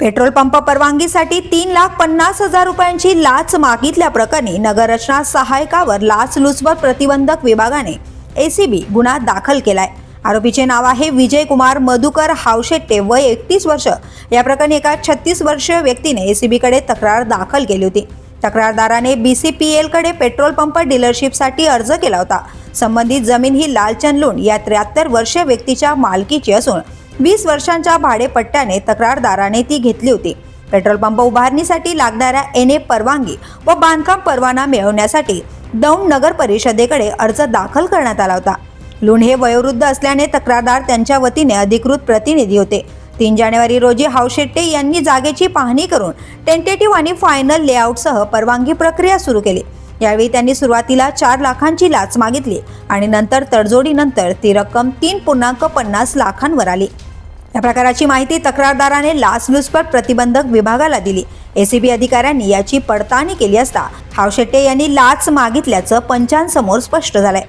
Petrol pump परवानगीसाठी तीन लाख पन्नास हजार रुपयांची लाच मागितल्या प्रकरणी नगररचना सहायकावर लाचलुचपत प्रतिबंधक विभागाने एसीबी गुन्हा दाखल केलाय. आरोपीचे नाव आहे विजय कुमार मधुकर हावशेट्टे. वय एकतीस वर्ष. या प्रकरणी एका छत्तीस वर्षीय व्यक्तीने एसीबीकडे तक्रार दाखल केली होती. तक्रारदाराने बी सी पी एलकडे पेट्रोल पंप डीलरशिपसाठी अर्ज केला होता. संबंधित जमीन ही लालचंद लुंड या त्र्याहत्तर वर्षीय व्यक्तीच्या मालकीची असून वीस वर्षांच्या भाडेपट्ट्याने तक्रारदाराने ती घेतली होती. पेट्रोल पंप उभारणीसाठी लागणाऱ्या एन ए परवानगी व बांधकाम परवाना मिळवण्यासाठी दौंड नगर परिषदेकडे अर्ज दाखल करण्यात आला होता. लुण हे वयोवृद्ध असल्याने तक्रारदार त्यांच्या वतीने अधिकृत प्रतिनिधी होते. तीन जानेवारी रोजी हावशेट्टे यांनी जागेची पाहणी करून टेंटेटिव्ह आणि फायनल लेआउटसह परवानगी प्रक्रिया सुरू केली. यावेळी त्यांनी सुरुवातीला चार लाखांची लाच मागितली आणि नंतर तडजोडीनंतर ती रक्कम तीन पूर्णांक पन्नास लाखांवर आली. या प्रकाराची माहिती तक्रारदाराने लाचलुचपत प्रतिबंधक विभागाला दिली. एसीबी अधिकाऱ्यांनी याची पडताळणी केली असता हावशेट्टे यांनी लाच मागितल्याचं पंचांसमोर स्पष्ट झालंय.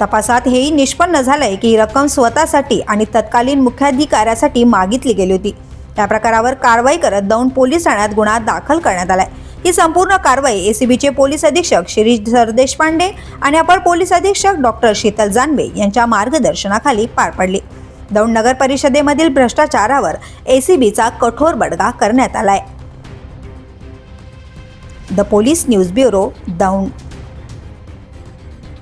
तपासात हेही निष्पन्न झालंय की ही रक्कम स्वतःसाठी आणि तत्कालीन मुख्याधिकाऱ्यासाठी मागितली गेली होती. या प्रकारावर कारवाई करत दौंड पोलीस ठाण्यात गुन्हा दाखल करण्यात आलाय. ही संपूर्ण कारवाई एसीबीचे पोलीस अधीक्षक श्री सरदेशपांडे आणि अपर पोलीस अधीक्षक डॉक्टर शीतल जानवे यांच्या मार्गदर्शनाखाली पार पडली. दौंड नगर परिषदेमधील भ्रष्टाचारावर एसीबीचा कठोर बडगा करण्यात आलाय. The police news bureau Daund.